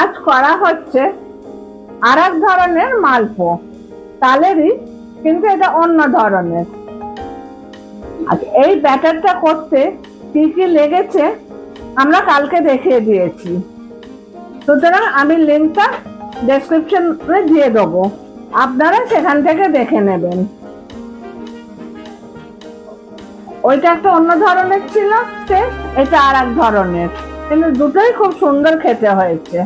আজ করা হচ্ছে আর এক ধরনের মালপো, তালেরই, কিন্তু এটা অন্য ধরনের। আচ্ছা এই ব্যাটারটা করতে কি কি লেগেছে আমরা কালকে দেখিয়ে দিয়েছি। সুতরাং আমি লিঙ্কটা ডেসক্রিপশনে দিয়ে দেবো। আপনারা সেখান থেকে দেখে নেবেন। ওইটা একটা অন্য ধরনের ছিল এটা আর এক ধরনের। কিন্তু দুটোই খুব সুন্দর খেতে হয়েছে।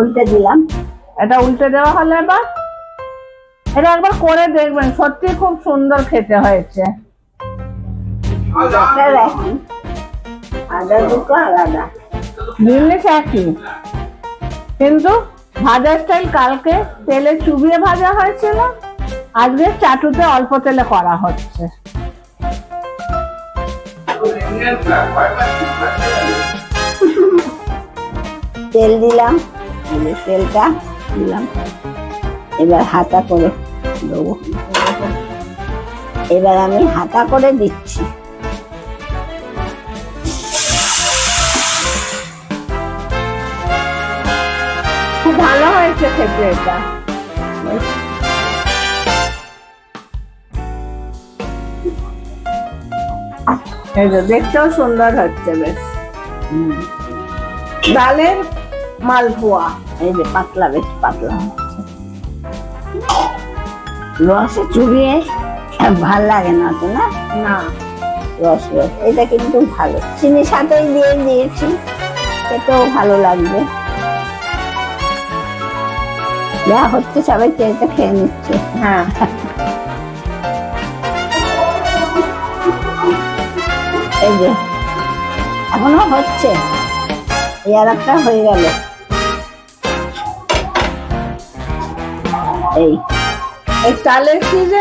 উল্টে দিলাম। এটা উল্টে দেওয়া হলে এবার। এটা একবার করে দেখবেন। সত্যি খুব সুন্দর খেতে হয়েছে। আদা দুটো জিনিস একই। কিন্তু ভাজা স্টাইল কালকে তেলে চুবিয়ে ভাজা হয়েছিল। আজকে চাটুতে অল্প তেলে করা হচ্ছে। তেল দিলাম। তেলটা দিলাম। এবার হাতা করে দেবো। এবার আমি হাতা করে দিচ্ছি। খুব ভালো হয়েছে খেতে এটা। দেখতেও সুন্দর হচ্ছে বেশ। ডালের মালপোয়া। এই যে পাতলা বেশ পাতলা হচ্ছে। রসে চুবিয়ে ভালো লাগে না তো না? না। রস রস এটা কিন্তু ভালো। চিনি সাথেই দিয়ে দিয়েছি খেতেও ভালো লাগবে। যা হচ্ছে সবাই চেয়েটা খেয়ে নিচ্ছে। হ্যাঁ। এই যে এখনও হচ্ছে। এই আর একটা হয়ে গেল। এই। এই চালের কি যে